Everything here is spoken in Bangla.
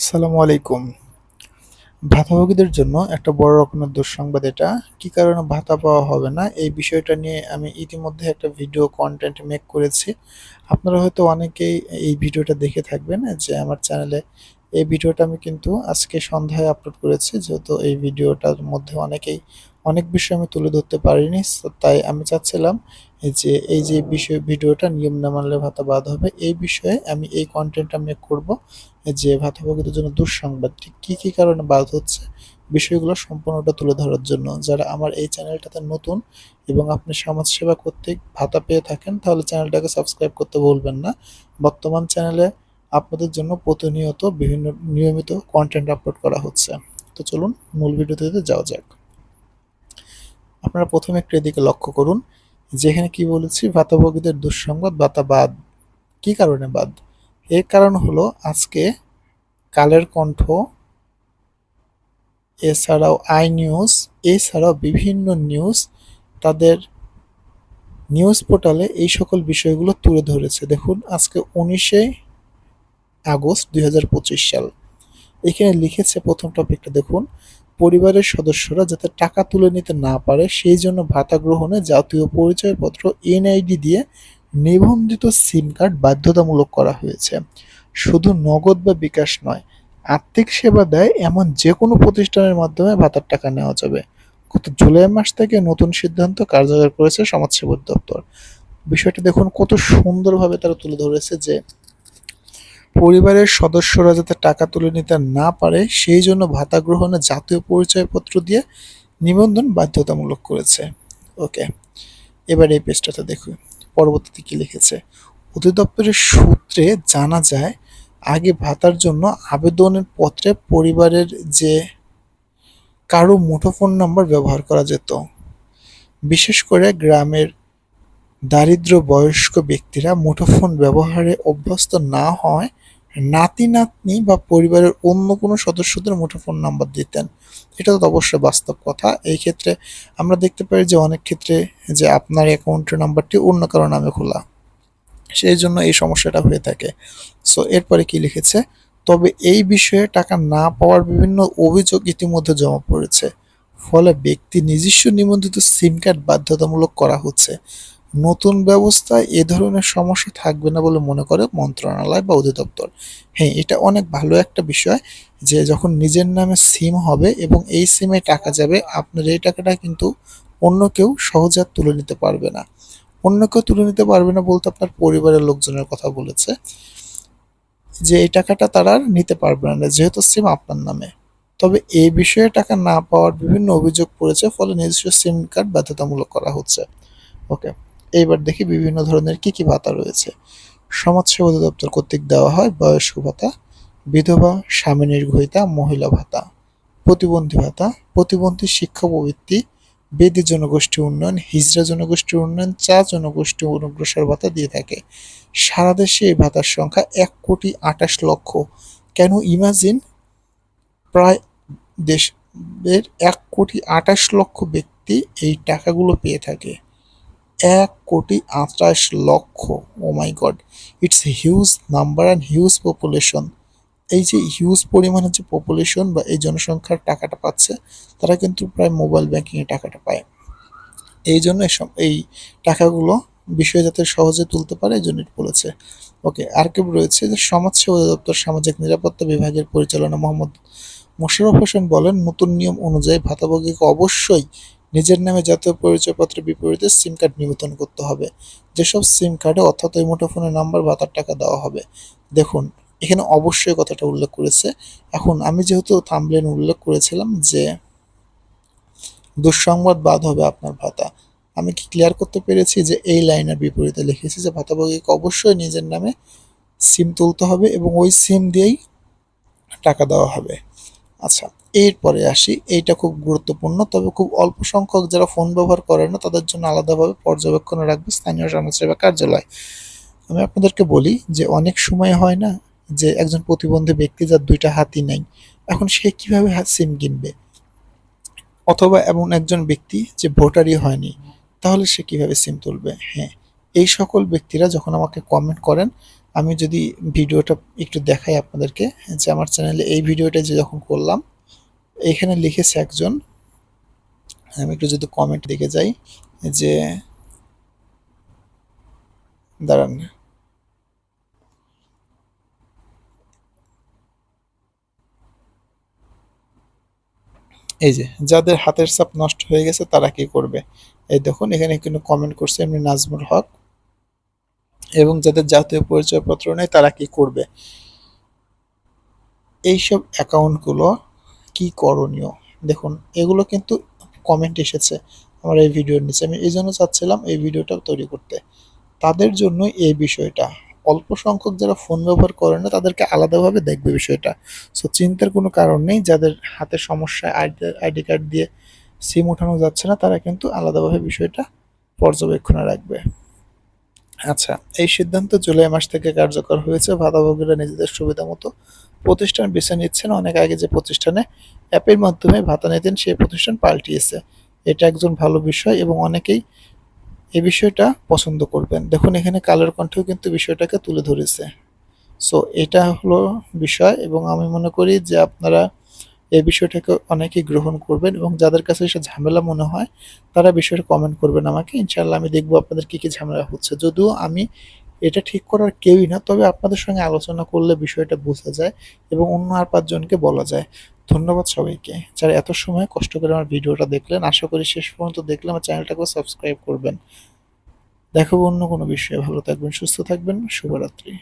আসসালামু আলাইকুম। ভাতাভোগীদের জন্য একটা বড় রকমের দুঃসংবাদ এটা। কি কারণে ভাতা পাওয়া হবে না? এই বিষয়টা নিয়ে আমি ইতিমধ্যে একটা ভিডিও কন্টেন্ট মেক করেছি। আপনারা হয়তো অনেকেই এই ভিডিওটা দেখে থাকবেন যে আমার চ্যানেলে এই ভিডিওটা আমি কিন্তু আজকে সন্ধ্যায় আপলোড করেছি। যেহেতু এই ভিডিওটার মধ্যে অনেকেই অনেক বিষয় আমি তুলে ধরতে পারিনি তাই আমি চাচ্ছিলাম যে, এই যে বিষয়, ভিডিওটা নিয়ম না মানলে ভাতা বাদ হবে। এই বিষয়ে আমি এই কন্টেন্টটা মেক করব। যে ভাতাভোগীদের জন্য দুঃসংবাদ। ঠিক কী কী কারণে বাদ হচ্ছে? বিষয়গুলো সম্পূর্ণটা তুলে ধরার জন্য। যারা আমার এই চ্যানেলটাতে নতুন এবং আপনি সমাজসেবা কর্তৃক ভাতা পেয়ে থাকেন, তাহলে চ্যানেলটাকে সাবস্ক্রাইব করতে ভুলবেন না। বর্তমান চ্যানেলে আপনাদের জন্য প্রতিনিয়ত বিভিন্ন নিয়মিত কন্টেন্ট আপলোড করা হচ্ছে। তো চলুন মূল ভিডিওতে যাওয়া যাক। আপনারা প্রথমে একটু এদিকে লক্ষ্য করুন। যেখানে কি বলেছি, ভাতাভোগীদের দুঃসংবাদ ভাতা বাদ কি কারণে বাদ? এর কারণ হলো আজকে কালের কণ্ঠ, এছাড়াও আই নিউজ, এছাড়াও বিভিন্ন নিউজ তাদের নিউজ পোর্টালে এই সকল বিষয়গুলো তুলে ধরেছে। দেখুন, আজকে উনিশে আগস্ট দুই হাজার পঁচিশ সাল। এখানে লিখেছে প্রথম টপিকটা, দেখুন পরিবারের সদস্যরা যাতে টাকা তুলে নিতে না পারে, সেই জন্য ভাতা গ্রহণে জাতীয় পরিচয়পত্র এনআইডি দিয়ে নিবন্ধিত সিম কার্ড বাধ্যতামূলক করা হয়েছে। শুধু নগদ বা বিকাশ নয়, আর্থিক সেবা দেয় এমন যে কোনো প্রতিষ্ঠানের মাধ্যমে ভাতার টাকা নেওয়া যাবে। গত জুলাই মাস থেকে নতুন সিদ্ধান্ত কার্যকর করেছে সমাজসেবা দপ্তর বিষয়টা দেখুন কত সুন্দরভাবে তারা তুলে ধরেছে যে পরিবারের সদস্যরা যাতে টাকা তুলে নিতে না পারে, সেই জন্য ভাতা গ্রহণে জাতীয় পরিচয়পত্র দিয়ে নিবন্ধন বাধ্যতামূলক করেছে। ওকে, এবার এই পেজটাতে দেখুন, পরবর্তীতে কি লিখেছে? অধিদপ্তরের সূত্রে জানা যায়, আগে ভাতার জন্য আবেদনের পত্রে পরিবারের যে কারও মুঠোফোন নাম্বার ব্যবহার করা যেত, বিশেষ করে গ্রামের দারিদ্র বয়স্ক ব্যক্তিরা মুঠোফোন ব্যবহারে অভ্যস্ত না হয় নাতি, নাতনি বা পরিবারের অন্য কোনো সদস্যদের মুঠোফোন নাম্বার দিতেন। এটা তো অবশ্যই বাস্তব কথা। এই ক্ষেত্রে আমরা দেখতে পাই যে অনেক ক্ষেত্রে যে আপনার অ্যাকাউন্টের নাম্বারটি অন্য কারও নামে খোলা। সেই জন্য এই সমস্যাটা হয়ে থাকে। সো এরপরে কি লিখেছে? তবে এই বিষয়ে টাকা না পাওয়ার বিভিন্ন অভিযোগ ইতিমধ্যে জমা পড়েছে। ফলে ব্যক্তি নিজস্ব নিবন্ধিত সিম কার্ড বাধ্যতামূলক করা হচ্ছে। নতুন ব্যবস্থায় এ ধরনের সমস্যা থাকবে না বলে মনে করে মন্ত্রণালয় বা অধিদপ্তর। হ্যাঁ এটা অনেক ভালো একটা বিষয় যে যখন নিজের নামে সিম হবে এবং এই সিমে টাকা যাবে, আপনার এই টাকাটা কিন্তু অন্য কেউ সহজে আর তুলে নিতে পারবে না। অন্য কেউ তুলে নিতে পারবে না বলতে আপনার পরিবারের লোকজনের কথা বলেছে যে এই টাকাটা তারা আর নিতে পারবে না, যেহেতু সিম আপনার নামে। তবে এই বিষয়ে টাকা না পাওয়ার বিভিন্ন অভিযোগ পড়েছে, ফলে নিজস্ব সিম কার্ড বাধ্যতামূলক করা হচ্ছে। ওকে। এইবার দেখি বিভিন্ন ধরনের কি কি ভাতা রয়েছে। সমাজসেবা অধিদপ্তর কর্তৃক দেওয়া হয় বয়স্ক ভাতা, বিধবা, স্বামী নির্ভরিতা মহিলা ভাতা, প্রতিবন্ধী ভাতা, প্রতিবন্ধী শিক্ষা প্রবৃত্তি, বেদি জনগোষ্ঠী উন্নয়ন, হিজড়া জনগোষ্ঠী উন্নয়ন, চা জনগোষ্ঠী অনুগ্রসর ভাতা দিয়ে থাকে। সারা দেশে এই ভাতার সংখ্যা এক কোটি আঠাশ লক্ষ। কেন ইমাজিন? প্রায় দেশের এক কোটি আঠাশ লক্ষ ব্যক্তি এই টাকাগুলো পেয়ে থাকে। এক কোটি আঠাশ লক্ষ ও my God it's huge number and huge population এই যে হিউজ পরিমাণে যে পপুলেশন বা এই জনসংখ্যার টাকাটা পাচ্ছে, তারা কিন্তু প্রায় মোবাইল ব্যাঙ্কিংয়ে টাকাটা পায়। এই জন্য এসব এই টাকাগুলো বিষয় যাতে সহজে তুলতে পারে, এই জন্য বলেছে। ওকে আর কেউ রয়েছে যে সমাজসেবা অধিদপ্তর সামাজিক নিরাপত্তা বিভাগের পরিচালনা মোহাম্মদ মোশাররফ হোসেন বলেন, নতুন নিয়ম অনুযায়ী ভাতাভোগীকে অবশ্যই নিজের নামে জাতীয় পরিচয়পত্রের বিপরীতে সিম কার্ড নিবন্ধন করতে হবে। যেসব সিম কার্ডে অর্থাৎ ওই মুঠোফোনের নাম্বার ভাতার টাকা দেওয়া হবে। দেখুন, এখানে অবশ্যই কথাটা উল্লেখ করেছে। এখন আমি যেহেতু থামলেন উল্লেখ করেছিলাম যে দুঃসংবাদ বাদ হবে আপনার ভাতা। আমি কি ক্লিয়ার করতে পেরেছি যে এই লাইনের বিপরীতে লিখেছি যে ভাতাভোগীকে অবশ্যই নিজের নামে সিম তুলতে হবে এবং ওই সিম দিয়েই টাকা দেওয়া হবে। আচ্ছা এরপরে আসি, এইটা খুব গুরুত্বপূর্ণ, তবে খুব অল্প সংখ্যক যারা ফোন ব্যবহার করে না, তাদের জন্য আলাদাভাবে পর্যবেক্ষণে রাখবে স্থানীয় সমাজসেবা কার্যালয়। আমি আপনাদেরকে বলি যে অনেক সময় হয় না যে একজন প্রতিবন্ধী ব্যক্তি যার দুইটা হাতই নাই, এখন সে কীভাবে সিম কিনবে? অথবা এমন একজন ব্যক্তি যে ভোটারই হয়নি, তাহলে সে কীভাবে সিম তুলবে? হ্যাঁ এই সকল ব্যক্তিরা যখন আমাকে কমেন্ট করেন, আমি যদি ভিডিওটা একটু দেখাই আপনাদেরকে, যে আমার চ্যানেলে এই ভিডিওটা যে যখন করলাম এখানে লিখেছে একজন। আমি একটু যদি কমেন্ট দিকে যাই, যে দাঁড়ান। এই যে, যাদের হাতের ছাপ নষ্ট হয়ে গেছে, তারা কি করবে? এই দেখুন, এখানে কিন্তু কমেন্ট করছে এমনি নাজমুল হক। এবং যাদের জাতীয় পরিচয়পত্র নেই, তারা কি করবে? এইসব অ্যাকাউন্টগুলো কি করণীয়? দেখুন, এগুলো কিন্তু কমেন্ট এসেছে আমার এই ভিডিওর নিচে। আমি এই জন্য চাচ্ছিলাম এই ভিডিওটা তৈরি করতে। তাদের জন্য এই বিষয়টা। অল্প সংখ্যক যারা ফোন ব্যবহার করে না, তাদেরকে আলাদাভাবে দেখবে বিষয়টা। সো চিন্তার কোনো কারণ নেই। যাদের হাতে সমস্যা আইডি আইডি কার্ড দিয়ে সিম ওঠানো যাচ্ছে না, তারা কিন্তু আলাদাভাবে বিষয়টা পর্যবেক্ষণে রাখবে। আচ্ছা এই সিদ্ধান্ত জুলাই মাস থেকে কার্যকর হয়েছে। ভাতাভোগীরা নিজেদের সুবিধা মতো প্রতিষ্ঠান বেছে নিচ্ছেন। অনেক আগে যে প্রতিষ্ঠানে অ্যাপের মাধ্যমে ভাতা নিতেন, সেই প্রতিষ্ঠান পাল্টিয়েছে। এটা একজন ভালো বিষয় এবং অনেকেই এই বিষয়টা পছন্দ করবেন। দেখুন, এখানে কালের কণ্ঠেও কিন্তু বিষয়টাকে তুলে ধরেছে। সো এটা হলো বিষয় এবং আমি মনে করি যে আপনারা এই বিষয়টাকে অনেকেই গ্রহণ করবেন এবং যাদের কাছে এসে ঝামেলা মনে হয়, তারা বিষয়টা কমেন্ট করবেন আমাকে। ইনশাল্লাহ আমি দেখব আপনাদের কী কী ঝামেলা হচ্ছে। যদিও আমি এটা ঠিক করার কেউই না, তবে আপনাদের সঙ্গে আলোচনা করলে বিষয়টা বোঝা যায় এবং অন্য আর পাঁচজনকে বলা যায়। ধন্যবাদ সবাইকে। যারা এত সময় কষ্ট করে আমার ভিডিওটা দেখলেন, আশা করি শেষ পর্যন্ত দেখলে আমার চ্যানেলটাকেও সাবস্ক্রাইব করবেন। দেখো অন্য কোনো বিষয়ে। ভালো থাকবেন, সুস্থ থাকবেন, শুভরাত্রি।